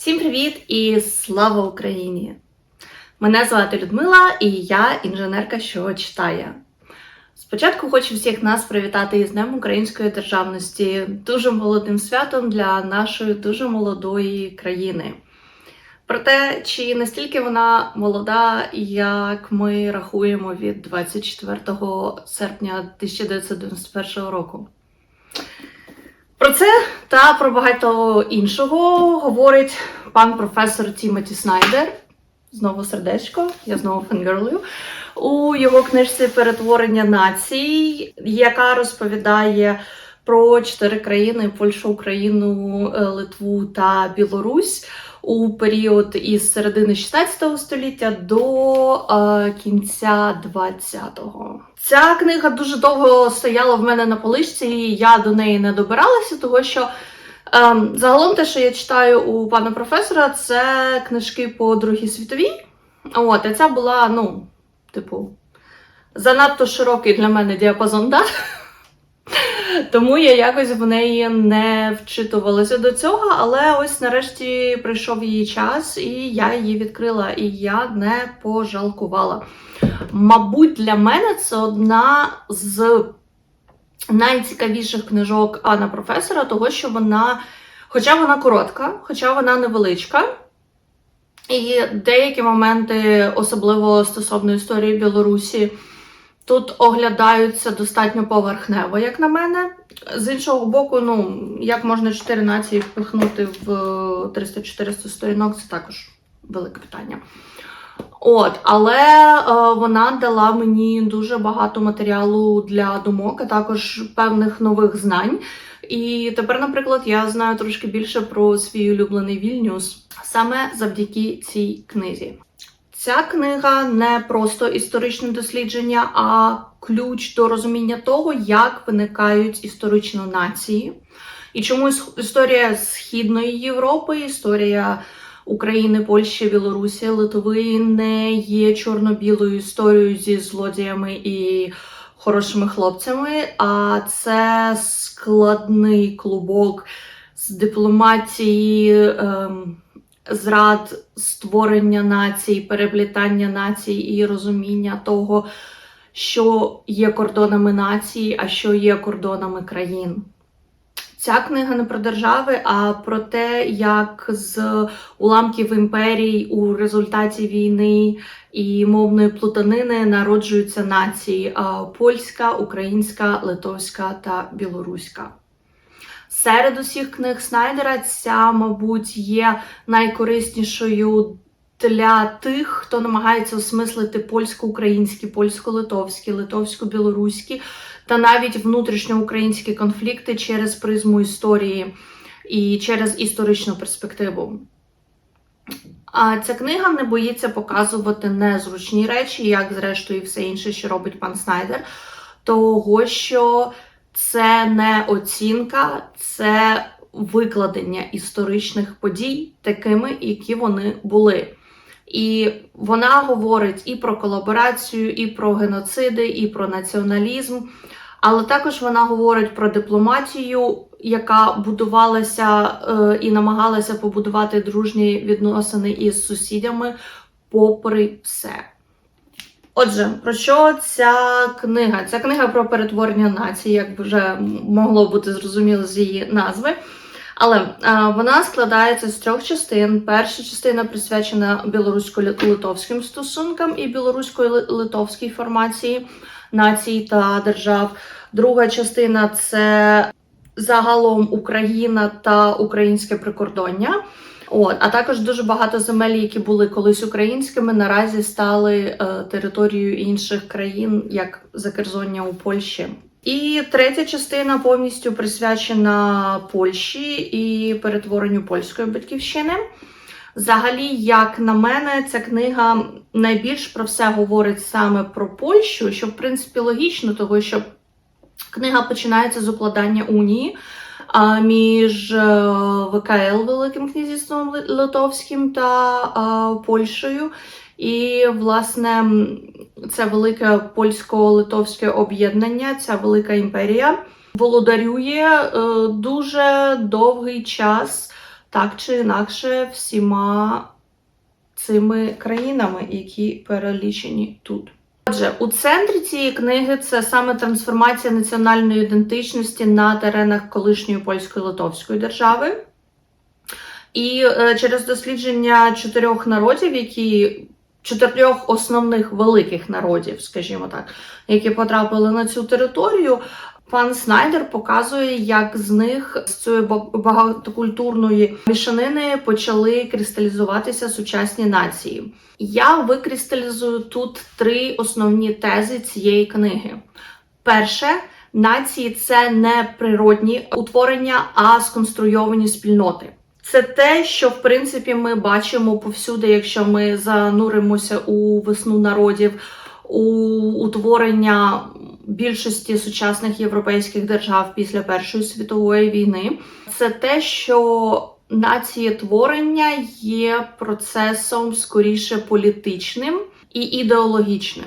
Всім привіт і слава Україні! Мене звати Людмила і я інженерка, що читає. Спочатку хочу всіх нас привітати із Днем Української державності, дуже молодим святом для нашої дуже молодої країни. Проте, чи настільки вона молода, як ми рахуємо від 24 серпня 1991 року? Про це та про багато іншого говорить пан професор Тімоті Снайдер. Знову сердечко, я знову фангерлую. У його книжці Перетворення націй, яка розповідає про чотири країни: Польщу, Україну, е, Литву та Білорусь у період із середини 16 століття до е, кінця 20-го. Ця книга дуже довго стояла в мене на поличці, і я до неї не добиралася, тому що ем, загалом те, що я читаю у пана професора, це книжки по Другій світовій. От, і ця була, ну, типу, занадто широкий для мене діапазон дат. Тому я якось в неї не вчитувалася до цього, але ось нарешті прийшов її час, і я її відкрила, і я не пожалкувала. Мабуть, для мене це одна з найцікавіших книжок Анна професора, того що вона, хоча вона коротка, хоча вона невеличка. І деякі моменти, особливо стосовно історії Білорусі, тут оглядаються достатньо поверхнево, як на мене. З іншого боку, ну, як можна 4 нації впихнути в 300-400 сторінок, це також велике питання. От, але е, вона дала мені дуже багато матеріалу для думок, а також певних нових знань. І тепер, наприклад, я знаю трошки більше про свій улюблений Вільнюс саме завдяки цій книзі. Ця книга не просто історичне дослідження, а ключ до розуміння того, як виникають історично нації. І чому іс- історія Східної Європи, історія України, Польщі, Білорусі, Литви не є чорно-білою історією зі злодіями і хорошими хлопцями, а це складний клубок з дипломатії. Ем, зрад створення націй, переплітання націй і розуміння того, що є кордонами нації, а що є кордонами країн. Ця книга не про держави, а про те, як з уламків імперій у результаті війни і мовної плутанини народжуються нації польська, українська, литовська та білоруська. Серед усіх книг Снайдера ця, мабуть, є найкориснішою для тих, хто намагається осмислити польсько-українські, польсько-литовські, литовсько-білоруські та навіть внутрішньоукраїнські конфлікти через призму історії і через історичну перспективу. А ця книга не боїться показувати незручні речі, як зрештою все інше, що робить пан Снайдер, того, що це не оцінка, це викладення історичних подій такими, які вони були. І вона говорить і про колаборацію, і про геноциди, і про націоналізм. Але також вона говорить про дипломатію, яка будувалася е, і намагалася побудувати дружні відносини із сусідями, попри все. Отже, про що ця книга? Ця книга про перетворення нації, як вже могло бути зрозуміло з її назви. Але е, вона складається з трьох частин. Перша частина присвячена білорусько-литовським стосункам і білорусько-литовській формації націй та держав. Друга частина це загалом Україна та українське прикордоння. От, а також дуже багато земель, які були колись українськими, наразі стали е, територією інших країн, як Закерзоння у Польщі. І третя частина повністю присвячена Польщі і перетворенню польської батьківщини. Взагалі, як на мене, ця книга найбільш про все говорить саме про Польщу, що в принципі логічно, того що книга починається з укладання унії між е, ВКЛ Великим князівством Литовським та Польщею. І, власне, це велике польсько-литовське об'єднання, ця велика імперія володарює е, дуже довгий час так чи інакше всіма цими країнами, які перелічені тут. Отже, у центрі цієї книги це саме трансформація національної ідентичності на теренах колишньої польської литовської держави. І е, через дослідження чотирьох народів, які чотирьох основних великих народів, скажімо так, які потрапили на цю територію, пан Снайдер показує, як з них з цієї багатокультурної мішанини почали кристалізуватися сучасні нації. Я викристалізую тут три основні тези цієї книги. Перше, нації це не природні утворення, а сконструйовані спільноти. Це те, що в принципі ми бачимо повсюди, якщо ми зануримося у весну народів, у утворення більшості сучасних європейських держав після Першої світової війни. Це те, що нації творення є процесом скоріше політичним і ідеологічним.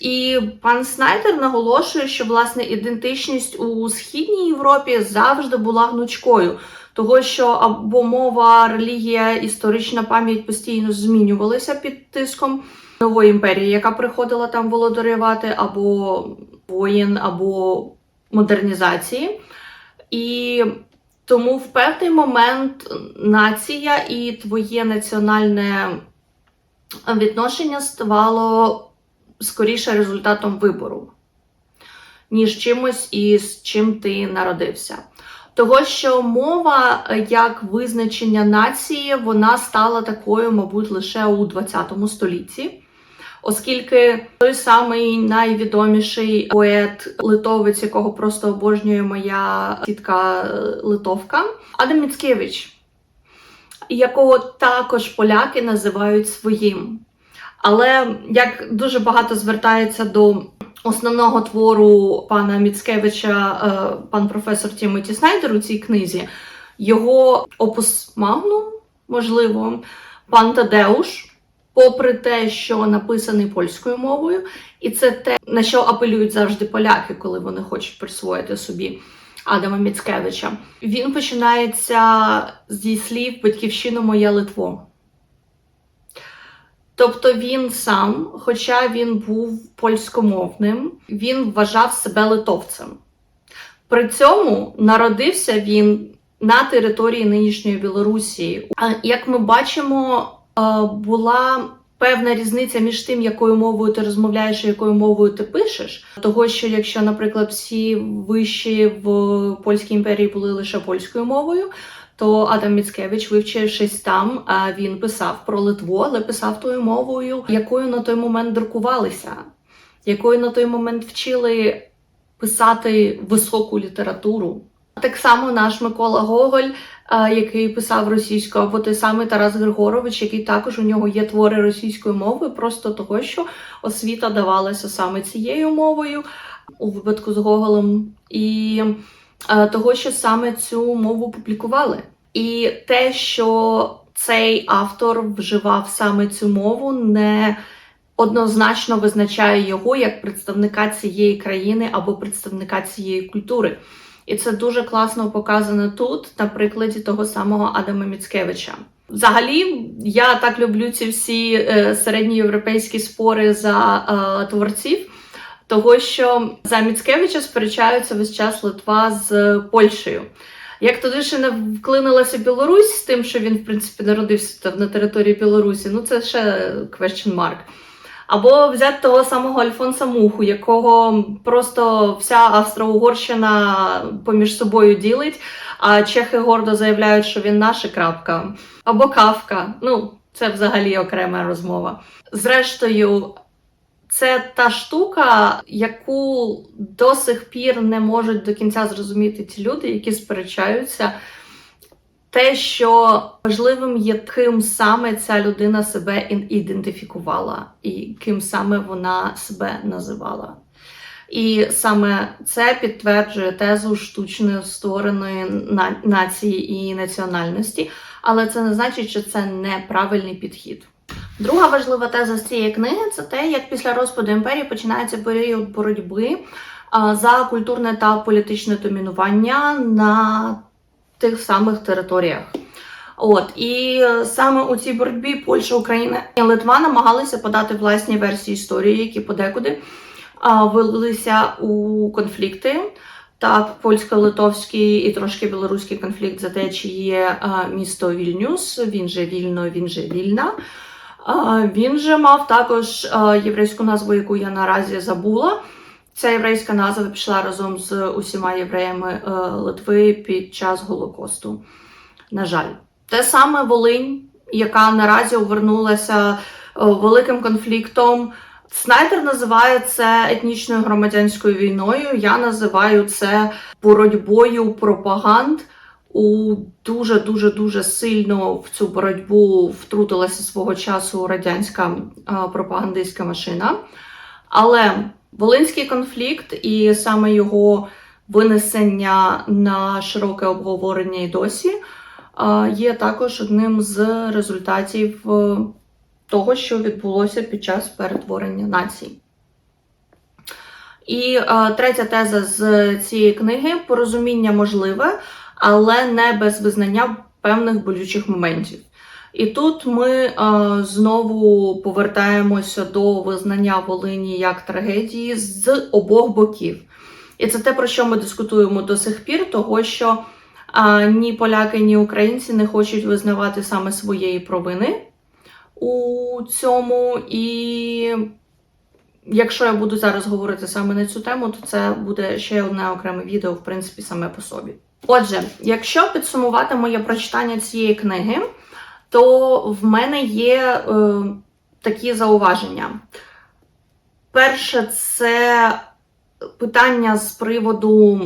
І пан Снайдер наголошує, що власне ідентичність у східній Європі завжди була гнучкою, того що або мова, релігія, історична пам'ять постійно змінювалися під тиском нової імперії, яка приходила там володарювати, або воєн, або модернізації. І тому в певний момент нація і твоє національне відношення ставало скоріше результатом вибору, ніж чимось із чим ти народився. Того, що мова е, як визначення нації, вона стала такою, мабуть, лише у 20 столітті. Оскільки той самий найвідоміший поет литовець, якого просто обожнює моя тітка е, литовка, Адам Міцкевич, якого також поляки називають своїм. Але як дуже багато звертається до основного твору пана Міцкевича, е, пан професор Тімоті Снайдер у цій книзі, його опус магнум, можливо, пан Тадеуш, попри те, що написаний польською мовою, і це те, на що апелюють завжди поляки, коли вони хочуть присвоїти собі Адама Міцкевича. Він починається зі слів Батьківщина моя Литво. Тобто він сам, хоча він був польськомовним, він вважав себе литовцем. При цьому народився він на території нинішньої Білорусі. А Як ми бачимо, була певна різниця між тим, якою мовою ти розмовляєш і якою мовою ти пишеш. Того, що якщо, наприклад, всі виші в польській імперії були лише польською мовою, то Адам Міцкевич, вивчившись там, він писав про Литву, але писав тою мовою, якою на той момент друкувалися, якою на той момент вчили писати високу літературу. Так само наш Микола Гоголь, який писав російською, або той самий Тарас Григорович, який також у нього є твори російською мовою, просто того, що освіта давалася саме цією мовою у випадку з Гоголем. І е, того, що саме цю мову публікували. І те, що цей автор вживав саме цю мову, не однозначно визначає його як представника цієї країни або представника цієї культури. І це дуже класно показано тут, на прикладі того самого Адама Міцкевича. Взагалі, я так люблю ці всі е, середньоєвропейські спори за е, творців. Того, що за Міцкевича сперечаються весь час Литва з Польщею. Як туди ще не вклинилася Білорусь з тим, що він, в принципі, народився на території Білорусі, ну це ще question mark. Або взяти того самого Альфонса Муху, якого просто вся Австро-Угорщина поміж собою ділить, а чехи гордо заявляють, що він наша крапка. Або Кавка. Ну, це взагалі окрема розмова. Зрештою, це та штука, яку до сих пір не можуть до кінця зрозуміти ті люди, які сперечаються. Те, що важливим є, ким саме ця людина себе ідентифікувала, і ким саме вона себе називала. І саме це підтверджує тезу штучно створеної нації і національності, але це не значить, що це неправильний підхід. Друга важлива теза з цієї книги це те, як після розпаду імперії починається період боротьби за культурне та політичне домінування на тих самих територіях. От і е, саме у цій боротьбі Польща, Україна і Литва намагалися подати власні версії історії, які подекуди а, вилилися у конфлікти. Так, польсько-литовський і трошки білоруський конфлікт за те, чи є місто Вільнюс, він же вільно, він же вільна. Він же мав також єврейську назву, яку я наразі забула. Ця єврейська назва пішла разом з усіма євреями е, Литви під час Голокосту. На жаль, те саме Волинь, яка наразі повернулася е, великим конфліктом. Снайдер називає це етнічною громадянською війною. Я називаю це боротьбою пропаганд. У дуже дуже дуже сильно в цю боротьбу втрутилася свого часу радянська е, пропагандистська машина. Але Волинський конфлікт і саме його винесення на широке обговорення і досі є також одним з результатів е, того, що відбулося під час перетворення націй. І е, третя теза з цієї книги порозуміння можливе, але не без визнання певних болючих моментів. І тут ми е, знову повертаємося до визнання Волині як трагедії з обох боків. І це те, про що ми дискутуємо до сих пір, того що е, ні поляки, ні українці не хочуть визнавати саме своєї провини у цьому. І якщо я буду зараз говорити саме на цю тему, то це буде ще одне окреме відео, в принципі, саме по собі. Отже, якщо підсумувати моє прочитання цієї книги, то в мене є е, такі зауваження. Перше, це питання з приводу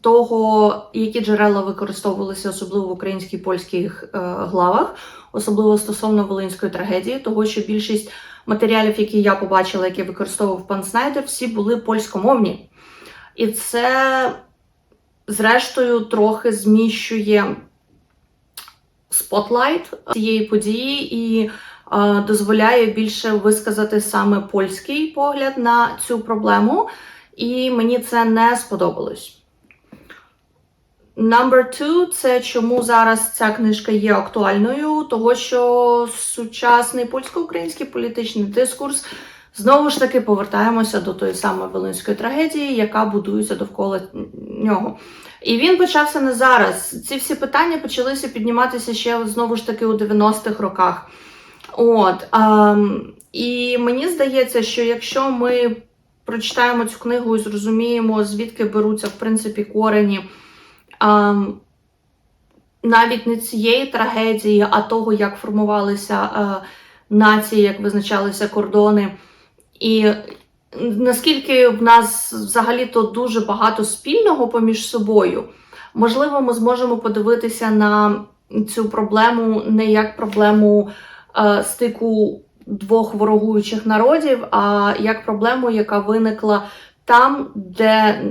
того, які джерела використовувалися, особливо в українській польських е, главах, особливо стосовно Волинської трагедії, того що більшість матеріалів, які я побачила, які використовував пан Снайдер, всі були польськомовні. І це, зрештою, трохи зміщує спотлайт цієї події і е, дозволяє більше висказати саме польський погляд на цю проблему. І мені це не сподобалось. Number two – це чому зараз ця книжка є актуальною, того що сучасний польсько-український політичний дискурс знову ж таки повертаємося до тої самої Волинської трагедії, яка будується довкола нього. І він почався не зараз. Ці всі питання почалися підніматися ще знову ж таки у 90-х роках. От а, і мені здається, що якщо ми прочитаємо цю книгу і зрозуміємо, звідки беруться в принципі корені а, навіть не цієї трагедії, а того, як формувалися а, нації, як визначалися кордони. І наскільки в нас взагалі-то дуже багато спільного поміж собою, можливо, ми зможемо подивитися на цю проблему не як проблему е, стику двох ворогуючих народів, а як проблему, яка виникла там, де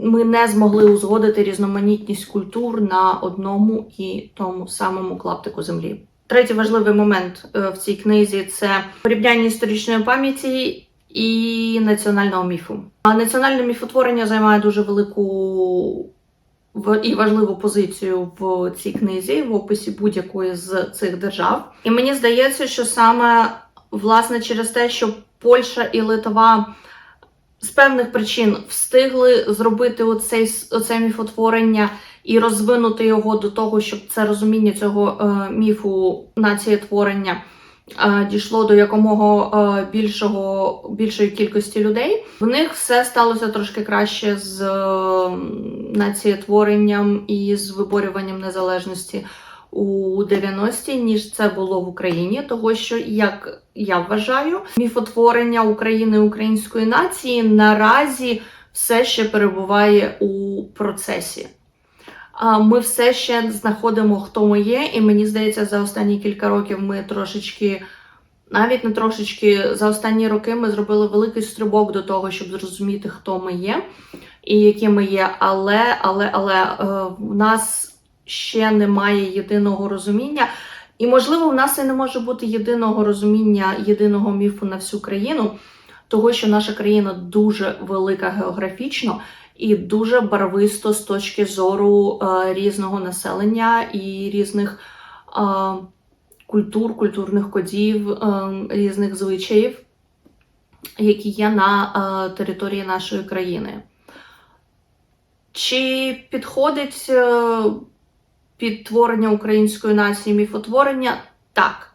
ми не змогли узгодити різноманітність культур на одному і тому самому клаптику землі. Третій важливий момент е, в цій книзі це порівняння історичної пам'яті і національного міфу. А національне міфотворення займає дуже велику і важливу позицію в цій книзі, в описі будь-якої з цих держав. І мені здається, що саме власне через те, що Польща і Литва з певних причин встигли зробити оцей, оце міфотворення і розвинути його до того, щоб це розуміння цього е, міфу націєтворення дійшло до якомога е, більшого більшої кількості людей. В них все сталося трошки краще з е, націєтворенням і з виборюванням незалежності. У 90-ті, ніж це було в Україні, того що, як я вважаю, міфотворення України української нації наразі все ще перебуває у процесі. Ми все ще знаходимо, хто ми є, і мені здається, за останні кілька років ми трошечки, навіть не трошечки, за останні роки ми зробили великий стрибок до того, щоб зрозуміти, хто ми є і які ми є. Але, але, але е, в нас ще немає єдиного розуміння. І, можливо, в нас і не може бути єдиного розуміння, єдиного міфу на всю країну, того, що наша країна дуже велика географічно і дуже барвисто з точки зору е, різного населення і різних а, культур, культурних кодів, е, різних звичаїв, які є на е, території нашої країни. Чи підходить е, під творення української нації міфотворення? Так.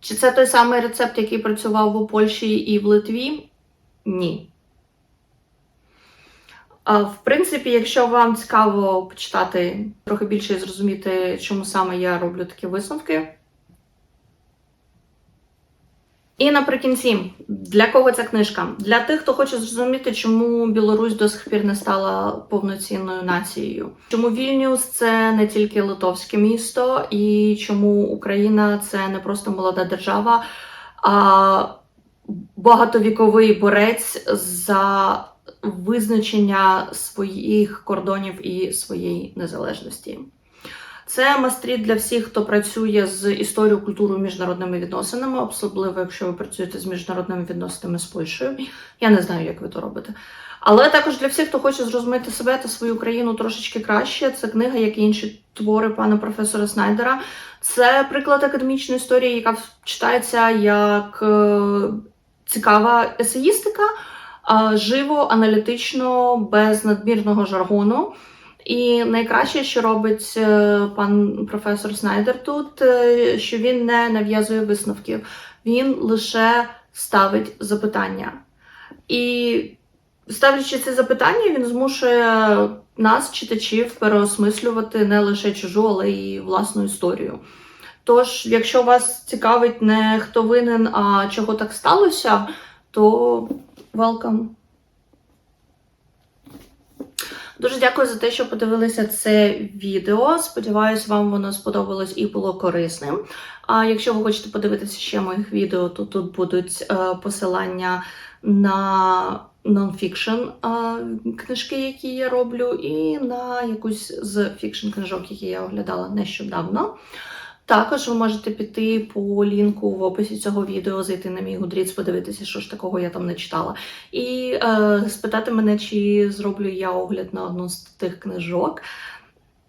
Чи це той самий рецепт, який працював у Польщі і в Литві? Ні. В принципі, якщо вам цікаво почитати трохи більше і зрозуміти, чому саме я роблю такі висновки. І наприкінці, для кого ця книжка? Для тих, хто хоче зрозуміти, чому Білорусь до сих пір не стала повноцінною нацією. Чому Вільнюс це не тільки литовське місто, і чому Україна це не просто молода держава, а багатовіковий борець за визначення своїх кордонів і своєї незалежності. Це мастріт для всіх, хто працює з історією, культурою, міжнародними відносинами, особливо якщо ви працюєте з міжнародними відносинами з Польщею. Я не знаю, як ви то робите. Але також для всіх, хто хоче зрозуміти себе та свою країну трошечки краще. Це книга, як і інші твори пана професора Снайдера. Це приклад академічної історії, яка читається як е, цікава есеїстика, живо, аналітично, без надмірного жаргону. І найкраще, що робить е, пан професор Снайдер тут, е, що він не нав'язує висновків, він лише ставить запитання. І ставлячи ці запитання, він змушує нас, читачів, переосмислювати не лише чужу, але й власну історію. Тож, якщо вас цікавить не хто винен, а чого так сталося, то welcome. Дуже дякую за те, що подивилися це відео. Сподіваюсь, вам воно сподобалось і було корисним. А якщо ви хочете подивитися ще моїх відео, то тут будуть е, посилання на нонфікшн е, книжки, які я роблю, і на якусь з фікшн книжок, які я оглядала нещодавно. Також ви можете піти по лінку в описі цього відео, зайти на мій Goodreads, подивитися, що ж такого я там не читала. І е, спитати мене, чи зроблю я огляд на одну з тих книжок.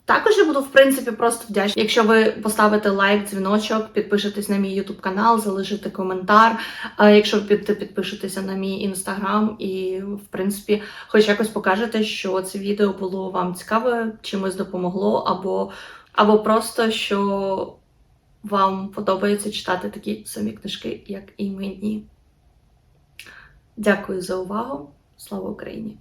Також я буду, в принципі, просто вдячна, якщо ви поставите лайк, дзвіночок, підпишетесь на мій YouTube канал, залишите коментар. Якщо ви під- підпишетеся на мій інстаграм і, в принципі, хоч якось покажете, що це відео було вам цікаве, чимось допомогло, або, або просто що вам подобається читати такі самі книжки, як і мені. Дякую за увагу. Слава Україні!